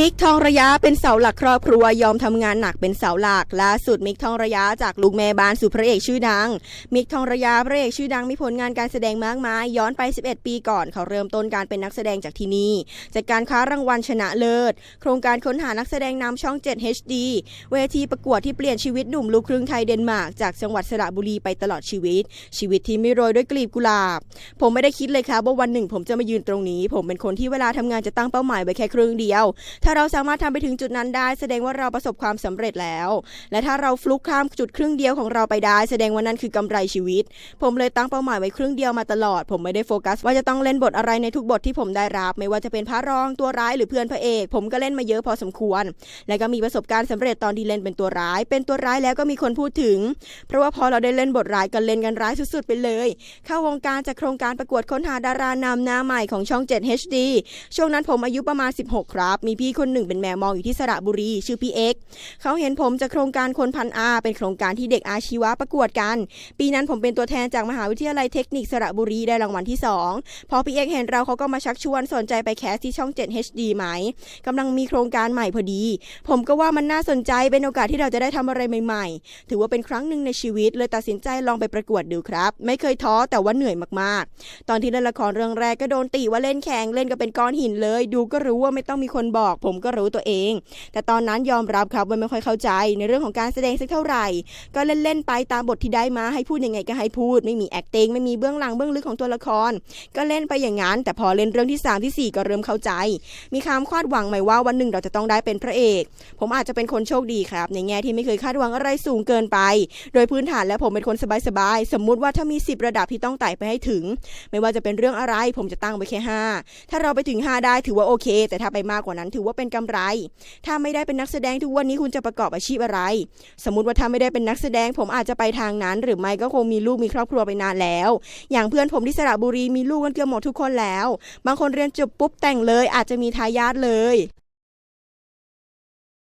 มิกทองระยะเป็นเสาหลักครอบครัวยอมทำงานหนักเป็นเสาหลักล่าสุดมิกทองระยะจากลูกแม่บ้านสู่พระเอกชื่อดัง มิกทองระยะพระเอกชื่อดังมีผลงานการแสดงมากมายย้อนไป 11 ปีก่อนเขาเริ่มต้นการเป็นนักแสดงจากที่นี่จากการค้ารางวัลชนะเลิศ โครงการค้นหานักแสดงนำช่อง 7 HD เวทีประกวดที่เปลี่ยนชีวิตหนุ่มลูกครึ่งไทยเดนมาร์กจากจังหวัดสระบุรีไปตลอดชีวิต ชีวิตที่ไม่โรยด้วยกลีบกุหลาบ ผมไม่ได้คิดเลยครับว่าวันหนึ่งผมจะมายืนตรงนี้ ผมเป็นคนที่เวลาทำงานจะตั้งเป้าหมายไว้แค่ครึ่งเดียวถ้าเราสามารถทำไปถึงจุดนั้นได้ แสดงว่าเราประสบความสำเร็จแล้ว และถ้าเราฟลุกข้ามจุดครึ่งเดียวของเราไปได้ แสดงว่านั่นคือกำไรชีวิต ผมเลยตั้งเป้าหมายไว้ครึ่งเดียวมาตลอด ผมไม่ได้โฟกัส ว่าจะต้องเล่นบทอะไรในทุกบทที่ผมได้รับ ไม่ว่าจะเป็นพระรองตัวร้ายหรือเพื่อนพระเอก ผมก็เล่นมาเยอะพอสมควร และก็มีประสบการณ์สำเร็จตอนที่เล่นเป็นตัวร้าย เป็นตัวร้ายแล้วก็มีคนพูดถึง เพราะว่าพอเราได้เล่นบทร้ายกันเล่นกันร้ายสุดๆไปเลย เข้าวงการจากโครงการประกวดค้นหาดารานำหน้าใหม่ของช่อง 7 HD ช่วงนั้นผมอายุประมาณ 16 ครับ มีพี่คนหนึ่งเป็นแมวมองอยู่ที่สระบุรี ชื่อพี่เอ็กเขาเห็นผมจากโครงการคนพันอาเป็นโครงการที่เด็กอาชีวะประกวดกัน ปีนั้นผมเป็นตัวแทนจากมหาวิทยาลัยเทคนิคสระบุรีได้รางวัลที่ 2 พอพี่เอ็กเห็นเราเขาก็มาชักชวนสนใจไปแคสที่ช่อง 7 HD ไหมกำลังมีโครงการใหม่พอดี ผมก็ว่ามันน่าสนใจเป็นโอกาสที่เราจะได้ทำอะไรใหม่ ๆ ถือว่าเป็นครั้งหนึ่งในชีวิต เลยตัดสินใจลองไปประกวดดูครับ ไม่เคยท้อแต่ว่าเหนื่อยมากๆ ตอนที่เล่นละครเรื่องแรกก็โดนติว่าเล่นแข่งเล่นก็เป็นก้อนหินเลย ดูก็รู้ว่าไม่ต้องมีคนบอกผมก็รู้ตัวเอง แต่ตอนนั้นยอมรับครับว่าไม่ค่อยเข้าใจ ในเรื่องของการแสดงสักเท่าไหร่ ก็เล่นๆไปตามบทที่ได้มาให้พูดยังไงก็ให้พูด ไม่มี acting ไม่มีเบื้องหลังเบื้องลึกของตัวละคร ก็เล่นไปอย่างนั้น แต่พอเล่นเรื่องที่ 3 ที่ 4 ก็เริ่มเข้าใจ มีความคาดหวังไหมว่าวันหนึ่งเราจะต้องได้เป็นพระเอก ผมอาจจะเป็นคนโชคดีครับ ในแง่ที่ไม่เคยคาดหวังอะไรสูงเกินไป โดยพื้นฐานแล้วผมเป็นคนสบายๆสมมุติว่าถ้ามี 10 ระดับที่ต้องไต่ไปให้ถึง ไม่ว่าจะเป็นเรื่องอะไร ผมจะตั้งไว้แค่ 5 ถ้าเราไปถึง 5 ได้ถือว่าโอเค แต่ถ้าไปมากกว่านั้นถือว่าเป็นกำไร ถ้าไม่ได้เป็นนักแสดงทุกวันนี้คุณจะประกอบอาชีพอะไร สมมติว่าถ้าไม่ได้เป็นนักแสดง ผมอาจจะไปทางนั้น หรือไม่ก็คงมีลูกมีครอบครัวไปนานแล้ว อย่างเพื่อนผมที่สระบุรีมีลูกกันเกือบหมดทุกคนแล้ว บางคนเรียนจบปุ๊บแต่งเลย อาจจะมีทายาทเลย